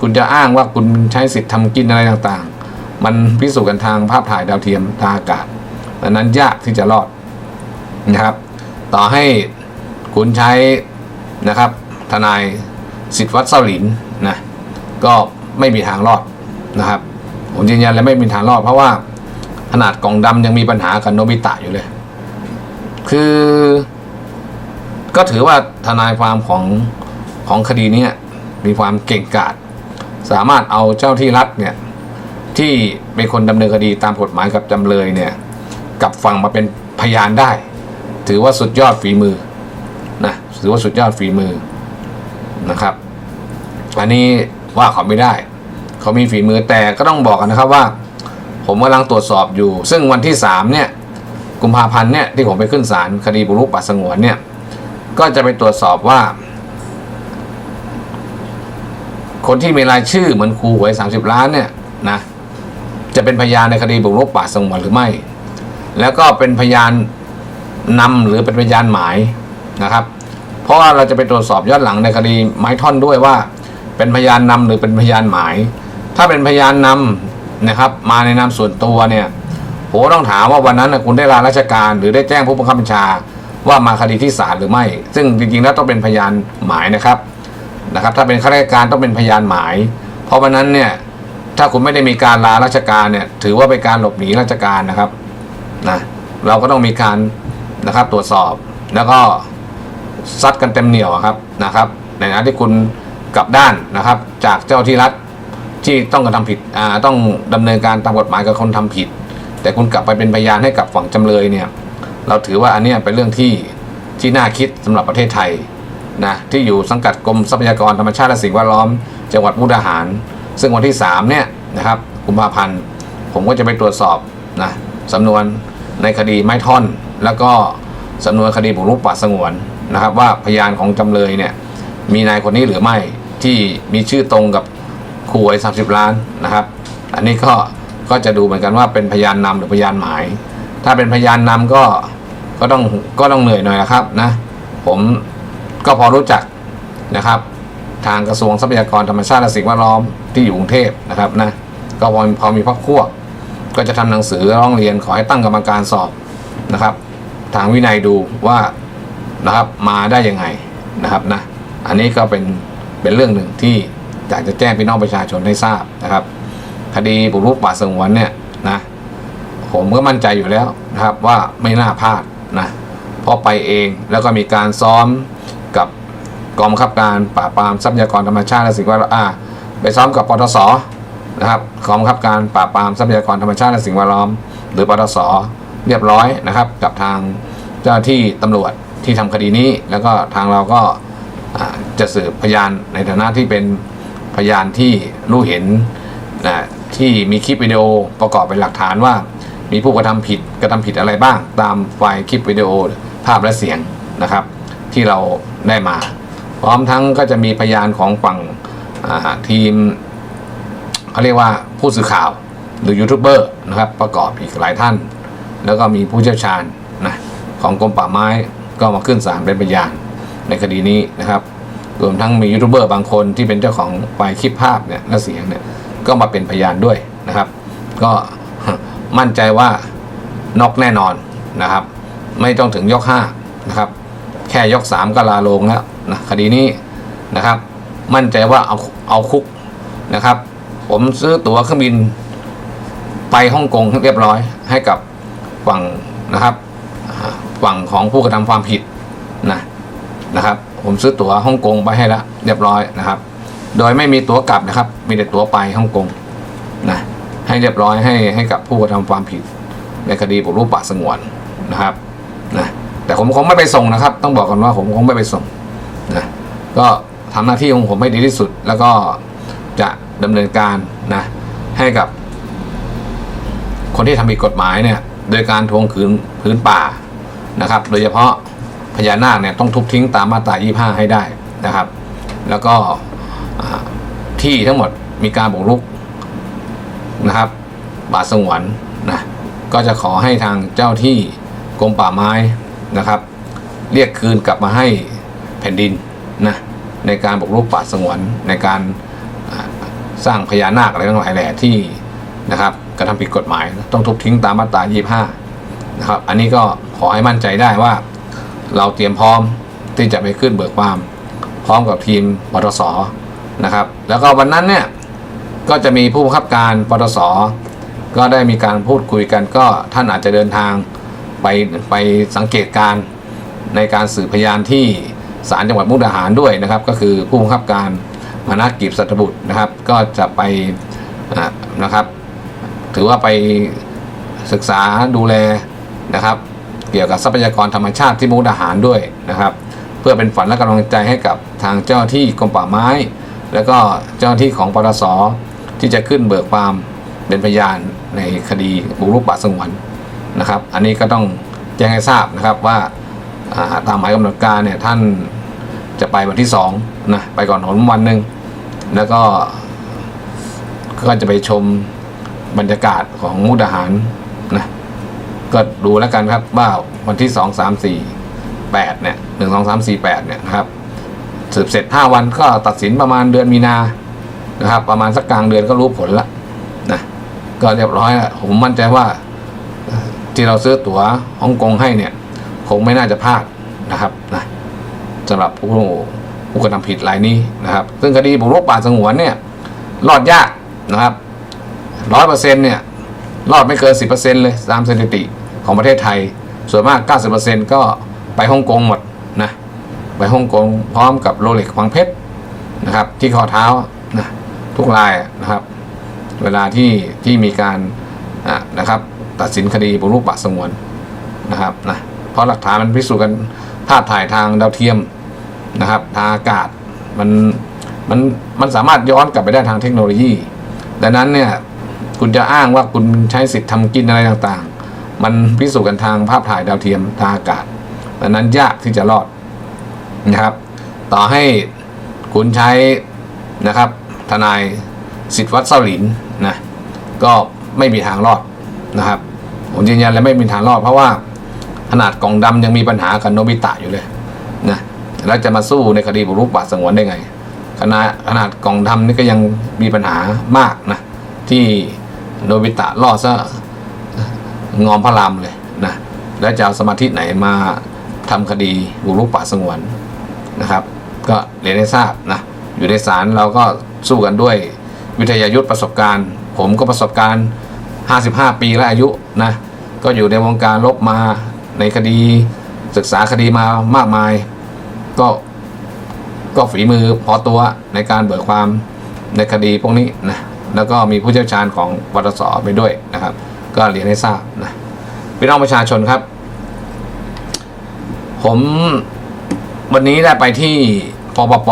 คุณจะอ้างว่าคุณใช้สิทธิ์ทำกินอะไรต่างๆ มันพิสูจน์กันทางภาพถ่ายดาวเทียมทางอากาศดังนั้นยากที่จะรอดนะครับ ต่อให้คุณใช้นะครับ ทนายสิทธิ์วัดเส้าหลินนะก็ไม่มีทางรอดนะครับผมยืนยันเลยไม่มีทางรอด เพราะว่าขนาดกล่องดำยังมีปัญหากับโนบิตะอยู่เลย คือ ก็ถือว่าทนายความของของคดีนี้มีความเก่งกาจ สามารถเอาเจ้าที่รัฐเนี่ยที่เป็นคนดำเนินคดีตามกฎหมายกับจำเลยเนี่ยกับฟังมาเป็นพยานได้ ถือว่าสุดยอดฝีมือนะถือว่าสุดยอดฝีมือนะครับ อันนี้ว่าเขาไม่ได้ เขามีฝีมือแต่ก็ต้องบอกกันนะครับว่า ผมกำลังตรวจสอบอยู่ ซึ่งวันที่สามเนี่ยกุมภาพันธ์เนี่ยที่ผมไปขึ้นศาลคดีบุรุกป่าสงวนเนี่ยก็จะไปตรวจสอบว่า คนที่มีรายชื่อเหมือนครูหวยสามสิบล้านเนี่ยนะจะเป็นพยานในคดีบุกรุกป่าสงวนหรือไม่ แล้วก็เป็นพยานนำหรือเป็นพยานหมายนะครับ เพราะว่าเราจะไปตรวจสอบย้อนหลังในคดีไม้ท่อนด้วยว่า เป็นพยานนำหรือเป็นพยานหมาย ถ้าเป็นพยานนำนะครับ มาในนามส่วนตัวเนี่ยผมก็ต้องถามว่าวันนั้นคุณได้ลาราชการหรือได้แจ้งผู้บังคับบัญชาว่ามาคดีที่ศาลหรือไม่ ซึ่งจริงๆแล้วต้องเป็นพยานหมายนะครับ นะครับ ถ้าเป็นข้าราชการต้องเป็นพยานหมาย เพราะวันนั้นเนี่ยถ้าคุณไม่ได้มีการลาราชการเนี่ย ถือว่าเป็นการหลบหนีราชการนะครับนะเราก็ต้องมีการนะครับตรวจสอบ แล้วก็ซัดกันเต็มเหนียวอะครับนะครับ ในฐานะที่คุณกลับด้านนะครับ จากเจ้าที่รัฐที่ต้องกระทำผิดอ่าต้องดำเนินการตามกฎหมายกับคนทำผิด แต่คุณกลับไปเป็นพยานให้กับฝั่งจำเลยเนี่ย เราถือว่าอันนี้เป็นเรื่องที่ที่น่าคิดสำหรับประเทศไทย นะที่อยู่สังกัดกรมทรัพยากรธรรมชาติและสิ่งแวดล้อม จังหวัดมุกดาหาร ซึ่งวันที่ 3 เนี่ยนะครับกุมภาพันธ์ผมก็จะไปตรวจสอบนะสำนวนในคดีไม้ท่อน แล้วก็สำนวนคดีบุกรุกป่าสงวนนะครับ ว่าพยานของจำเลยเนี่ยมีนายคนนี้หรือไม่ที่มีชื่อตรงกับครูไอ้สามล้านนะครับ อันนี้ก็ก็จะดูเหมือนกันว่าเป็นพยานนำหรือพยานหมาย ถ้าเป็นพยานนำก็ก็ต้องก็ต้องเหนื่อยหน่อยนะครับนะผม ก็พอรู้จักนะครับ ทางกระทรวงทรัพยากรธรรมชาติและสิ่งแวดล้อมที่อยู่กรุงเทพนะครับนะก็พอพอมีพักพวก ก็จะทำหนังสือร้องเรียนขอให้ตั้งกรรมการสอบนะครับ ทางวินัยดูว่านะครับมาได้ยังไงนะครับนะอันนี้ก็เป็นเป็นเรื่องหนึ่งที่อยากจะแจ้งพี่น้องประชาชนให้ทราบนะครับ คดีบุกรุกป่าสงวนเนี่ยนะผมก็มั่นใจอยู่แล้วนะครับว่าไม่น่าพลาดนะเพราะไปเองแล้วก็มีการซ้อม กองบังคับการปราบปรามทรัพยากรธรรมชาติและสิ่งแวดล้อมไปซ้อมกับปตสนะครับกองบังคับการปราบปรามทรัพยากรธรรมชาติและสิ่งแวดล้อม หรือปตสเรียบร้อยนะครับ กับทางเจ้าหน้าที่ตำรวจที่ทำคดีนี้ แล้วก็ทางเราก็จะสืบพยานในฐานะที่เป็นพยานที่รู้เห็นนะที่มีคลิปวิดีโอประกอบเป็นหลักฐานว่า มีผู้กระทำผิดกระทำผิดอะไรบ้าง ตามไฟล์คลิปวิดีโอภาพและเสียงนะครับ ที่เราได้มา พร้อมทั้งก็จะมีพยานของฝั่งทีมเขาเรียกว่าผู้สื่อข่าวหรือยูทูบเบอร์นะครับประกอบอีกหลายท่าน แล้วก็มีผู้เชี่ยวชาญนะของกรมป่าไม้ก็มาขึ้นศาลเป็นพยานในคดีนี้นะครับรวมทั้งมียูทูบเบอร์บางคนที่เป็นเจ้าของไฟล์คลิปภาพเนี่ยและเสียงเนี่ยก็มาเป็นพยานด้วยนะครับ ก็มั่นใจว่านอกแน่นอนนะครับ ไม่ต้องถึงยกห้านะครับ แค่ยกสามก็ลาลงแล้ว นะคดีนี้นะครับ มั่นใจว่าเอาเอาคุกนะครับ ผมซื้อตั๋วเครื่องบินไปฮ่องกงเรียบร้อย ให้กับฝั่งนะครับฝั่งของผู้กระทำความผิดนะนะครับ ผมซื้อตั๋วฮ่องกงไปให้แล้วเรียบร้อยนะครับ โดยไม่มีตั๋วกลับนะครับ มีแต่ตั๋วไปฮ่องกงนะให้เรียบร้อยให้ให้กับผู้กระทำความผิด ในคดีบุกรุกป่าสงวนนะครับนะแต่ผมคงไม่ไปส่งนะครับ ต้องบอกก่อนว่าผมคงไม่ไปส่ง นะก็ทำหน้าที่ของผมให้ดีที่สุด แล้วก็จะดำเนินการนะให้กับ คนที่ทำผิดกฎหมายเนี่ย โดยการทวงคืนพื้นป่านะครับ โดยเฉพาะพญานาคเนี่ยต้องทุบทิ้งตามมาตรา25 ให้ได้นะครับ แล้วก็ที่ทั้งหมดมีการบุกรุกนะครับป่าสงวนนะก็จะขอให้ทางเจ้าที่กรมป่าไม้นะครับ เรียกคืนกลับมาให้ แผ่นดินนะในการบุกรุกป่าสงวนในการสร้างพญานาคอะไรทั้งหลายแหล่ที่นะครับกระทำผิดกฎหมายต้องทุบทิ้งตามมาตรา 25 นะครับ อันนี้ก็ขอให้มั่นใจได้ว่าเราเตรียมพร้อมที่จะไปขึ้นเบิกความ พร้อมกับทีมปตสนะครับ แล้วก็วันนั้นเนี่ยก็จะมีผู้บังคับการปตสก็ได้มีการพูดคุยกันก็ท่านอาจจะเดินทางไปไปสังเกตการในการสืบพยานที่ ศาลจังหวัดมุกดาหารด้วยนะครับ ก็คือผู้บังคับการมานากิจสัตบุตรนะครับ ก็จะไปนะครับ ถือว่าไปศึกษาดูแลนะครับ เกี่ยวกับทรัพยากรธรรมชาติที่มุกดาหารด้วยนะครับ เพื่อเป็นฝันและกำลังใจให้กับทางเจ้าที่กรมป่าไม้ แล้วก็เจ้าที่ของปตสที่จะขึ้นเบิกความเป็นพยานในคดีบุกรุกป่าสงวนนะครับ อันนี้ก็ต้องแจ้งให้ทราบนะครับว่า ตามหมายกำหนดการเนี่ยท่านจะไปวันที่สองนะไปก่อนผมวันหนึ่งแล้วก็ก็จะไปชมบรรยากาศของมุกดาหารนะก็ดูแล้วกันครับว่าวันที่สองสามสี่แปดเนี่ยหนึ่งสองสามสี่แปดเนี่ยนะครับสืบเสร็จ 5 วันก็ตัดสินประมาณเดือนมีนานะครับประมาณสักกลางเดือนก็รู้ผลละนะก็เรียบร้อยผมมั่นใจว่าที่เราซื้อตั๋วฮ่องกงให้เนี่ย คงไม่น่าจะพลาดนะครับนะสำหรับผู้ผู้กระทำผิดรายนี้นะครับ ซึ่งคดีบุกรุกป่าสงวนเนี่ยรอดยากนะครับร้อยเปอร์เซ็นต์เนี่ยรอดไม่เกินสิบเปอร์เซ็นต์เลยตามสถิติของประเทศไทย ส่วนมากเก้าสิบเปอร์เซ็นต์ก็ไปฮ่องกงหมดนะไปฮ่องกงพร้อมกับโรเล็กฝังเพชรนะครับ ที่ข้อเท้านะทุกรายนะครับ เวลาที่ที่มีการะนะครับ ตัดสินคดีบุกรุกป่าสงวนนะครับนะ ราะหลักฐานมันพิสูจน์กันภาพถ่ายทางดาวเทียมนะครับทางอากาศมันมันมันสามารถย้อนกลับไปได้ทางเทคโนโลยี ดังนั้นเนี่ยคุณจะอ้างว่าคุณใช้สิทธิ์ทำกินอะไรต่างๆ มันพิสูจน์กันทางภาพถ่ายดาวเทียมทางอากาศดังนั้นยากที่จะรอดนะครับ ต่อให้คุณใช้นะครับ ทนายสิทธิวัฒน์เซาหลินนะก็ไม่มีทางรอดนะครับ ผมยืนยันเลยไม่มีทางรอดเพราะว่า ขนาดกล่องดำยังมีปัญหากับโนบิตะอยู่เลยนะแล้วจะมาสู้ในคดีบุกรุกป่าสงวนได้ไงขนาดขนาดกล่องดำนี่ก็ยังมีปัญหามากนะ ที่โนบิตะล่อซะงอมพระรามเลยนะแล้วจะเอาสมาธิไหนมาทำคดีบุกรุกป่าสงวนนะครับ ก็เรียนให้ทราบนะอยู่ในศาลเราก็สู้กันด้วยวิทยายุทธประสบการณ์ ผมก็ประสบการณ์ 55 ปีและอายุนะก็อยู่ในวงการลบมา ในคดีศึกษาคดีมามากมาย ก็ก็ฝีมือพอตัวในการเบิกความในคดีพวกนี้นะแล้วก็มีผู้เชี่ยวชาญของปตสไปด้วยนะครับ ก็เรียนให้ทราบนะพี่น้องประชาชนครับ ผมวันนี้ได้ไปที่ปปป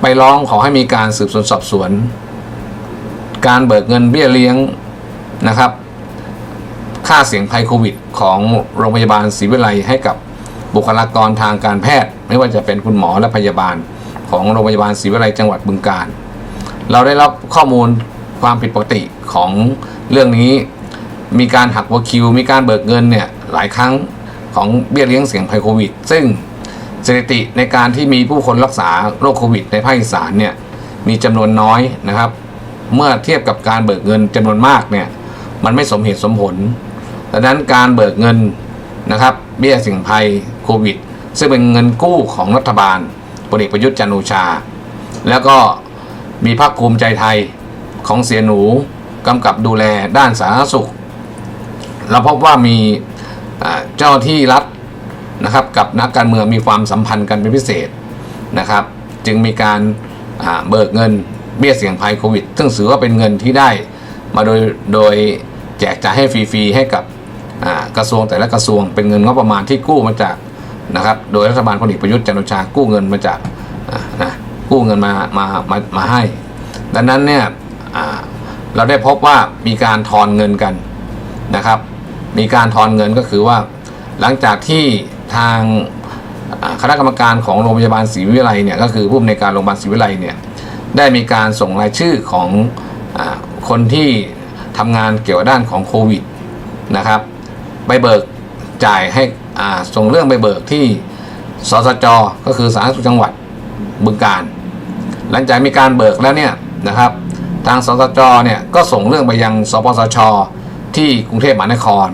ไปร้องขอให้มีการสืบสวนสอบสวน การเบิกเงินเบี้ยเลี้ยงนะครับ ค่าเสี่ยงภัยโควิด ของโรงพยาบาลศรีวิไลให้กับบุคลากรทางการแพทย์ ไม่ว่าจะเป็นคุณหมอและพยาบาล ของโรงพยาบาลศรีวิไลจังหวัดบึงกาฬเราได้รับข้อมูลความผิดปกติของเรื่องนี้ มีการหักหัวคิว มีการเบิกเงินเนี่ยหลายครั้งของเบี้ยเลี้ยงเสี่ยงภัยโควิด ซึ่งสถิติในการที่มีผู้คนรักษาโรคโควิด ในภาคอีสานเนี่ยมีจำนวนน้อยนะครับ เมื่อเทียบกับการเบิกเงินจำนวนมากเนี่ยมันไม่สมเหตุสมผล ดังนั้นการเบิกเงินนะครับเบี้ยสิ่งภัยโควิด ซึ่งเป็นเงินกู้ของรัฐบาลพลเอกประยุทธ์จันโอชา แล้วก็มีภาคภูมิใจไทยของเสียหนูกำกับดูแลด้านสาธารณสุข เราพบว่ามีเจ้าที่รัฐนะครับกับนักการเมืองมีความสัมพันธ์กันเป็นพิเศษนะครับ จึงมีการเบิกเงินเบี้ยเสี่ยงภัยโควิด ซึ่งถือว่าเป็นเงินที่ได้มาโดยโดยแจกจ่ายให้ฟรีๆให้กับ กระทรวงแต่ละกระทรวงเป็นเงินงบประมาณที่กู้มาจากนะครับโดยรัฐบาลพลเอกประยุทธ์จันทร์โอชากู้เงินมาจากนะกู้เงินมามามามาให้ ดังนั้นเนี่ยเราได้พบว่ามีการทอนเงินกันนะครับ มีการทอนเงินก็คือว่าหลังจากที่ทางคณะกรรมการของโรงพยาบาลศรีวิไลเนี่ยก็คือผู้อำนวยการโรงพยาบาลศรีวิไลเนี่ยได้มีการส่งรายชื่อของอคนที่ทำงานเกี่ยวกับด้านของโควิดนะครับ ไปเบิกจ่ายให้ส่งเรื่องไปเบิกที่สสจก็คือสาธารณสุขจังหวัดบึงการ หลังจากมีการเบิกแล้วเนี่ยนะครับ ทางสสจเนี่ยก็ส่งเรื่องไปยังสปสช ที่กรุงเทพมหานคร